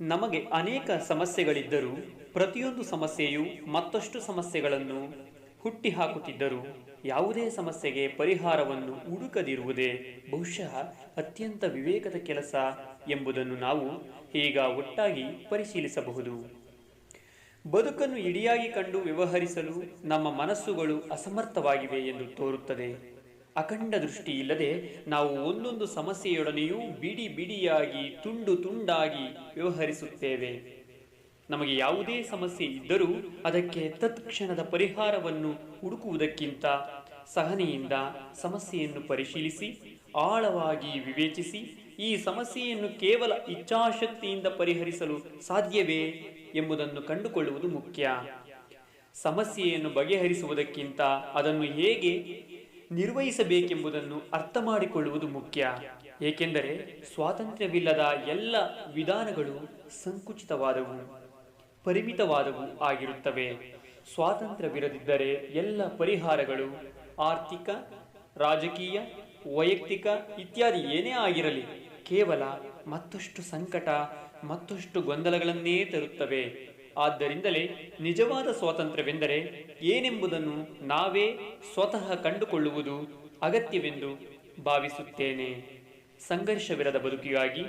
ನಮಗೆ ಅನೇಕ ಸಮಸ್ಯೆಗಳಿದ್ದರೂ ಪ್ರತಿಯೊಂದು ಸಮಸ್ಯೆಯು ಮತ್ತಷ್ಟು ಸಮಸ್ಯೆಗಳನ್ನು ಹುಟ್ಟಿಹಾಕುತ್ತಿದ್ದರೂ ಯಾವುದೇ ಸಮಸ್ಯೆಗೆ ಪರಿಹಾರವನ್ನು ಹುಡುಕದಿರುವುದೇ ಬಹುಶಃ ಅತ್ಯಂತ ವಿವೇಕದ ಕೆಲಸ ಎಂಬುದನ್ನು ನಾವು ಈಗ ಒಟ್ಟಾಗಿ ಪರಿಶೀಲಿಸಬಹುದು. ಬದುಕನ್ನು ಇಡಿಯಾಗಿ ಕಂಡು ವ್ಯವಹರಿಸಲು ನಮ್ಮ ಮನಸ್ಸುಗಳು ಅಸಮರ್ಥವಾಗಿವೆ ಎಂದು ತೋರುತ್ತದೆ. ಅಖಂಡ ದೃಷ್ಟಿ ಇಲ್ಲದೆ ನಾವು ಒಂದೊಂದು ಸಮಸ್ಯೆಯೊಡನೆಯೂ ಬಿಡಿ ಬಿಡಿಯಾಗಿ, ತುಂಡು ತುಂಡಾಗಿ ವ್ಯವಹರಿಸುತ್ತೇವೆ. ನಮಗೆ ಯಾವುದೇ ಸಮಸ್ಯೆ ಇದ್ದರೂ ಅದಕ್ಕೆ ತತ್ಕ್ಷಣದ ಪರಿಹಾರವನ್ನು ಹುಡುಕುವುದಕ್ಕಿಂತ ಸಹನೆಯಿಂದ ಸಮಸ್ಯೆಯನ್ನು ಪರಿಶೀಲಿಸಿ, ಆಳವಾಗಿ ವಿವೇಚಿಸಿ, ಈ ಸಮಸ್ಯೆಯನ್ನು ಕೇವಲ ಇಚ್ಛಾಶಕ್ತಿಯಿಂದ ಪರಿಹರಿಸಲು ಸಾಧ್ಯವೇ ಎಂಬುದನ್ನು ಕಂಡುಕೊಳ್ಳುವುದು ಮುಖ್ಯ. ಸಮಸ್ಯೆಯನ್ನು ಬಗೆಹರಿಸುವುದಕ್ಕಿಂತ ಅದನ್ನು ಹೇಗೆ ನಿರ್ವಹಿಸಬೇಕೆಂಬುದನ್ನು ಅರ್ಥ ಮಾಡಿಕೊಳ್ಳುವುದು ಮುಖ್ಯ. ಏಕೆಂದರೆ ಸ್ವಾತಂತ್ರ್ಯವಿಲ್ಲದ ಎಲ್ಲ ವಿಧಾನಗಳು ಸಂಕುಚಿತವಾದವು, ಪರಿಮಿತವಾದವು ಆಗಿರುತ್ತವೆ. ಸ್ವಾತಂತ್ರ್ಯವಿರದಿದ್ದರೆ ಎಲ್ಲ ಪರಿಹಾರಗಳು ಆರ್ಥಿಕ, ರಾಜಕೀಯ, ವೈಯಕ್ತಿಕ ಇತ್ಯಾದಿ ಏನೇ ಆಗಿರಲಿ ಕೇವಲ ಮತ್ತಷ್ಟು ಸಂಕಟ, ಮತ್ತಷ್ಟು ಗೊಂದಲಗಳನ್ನೇ ತರುತ್ತವೆ. ಆದ್ದರಿಂದಲೇ ನಿಜವಾದ ಸ್ವಾತಂತ್ರ್ಯವೆಂದರೆ ಏನೆಂಬುದನ್ನು ನಾವೇ ಸ್ವತಃ ಕಂಡುಕೊಳ್ಳುವುದು ಅಗತ್ಯವೆಂದು ಭಾವಿಸುತ್ತೇನೆ. ಸಂಘರ್ಷವಿರದ ಬದುಕಿಗಾಗಿ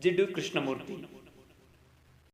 ಜಿಡ್ಡು ಕೃಷ್ಣಮೂರ್ತಿ.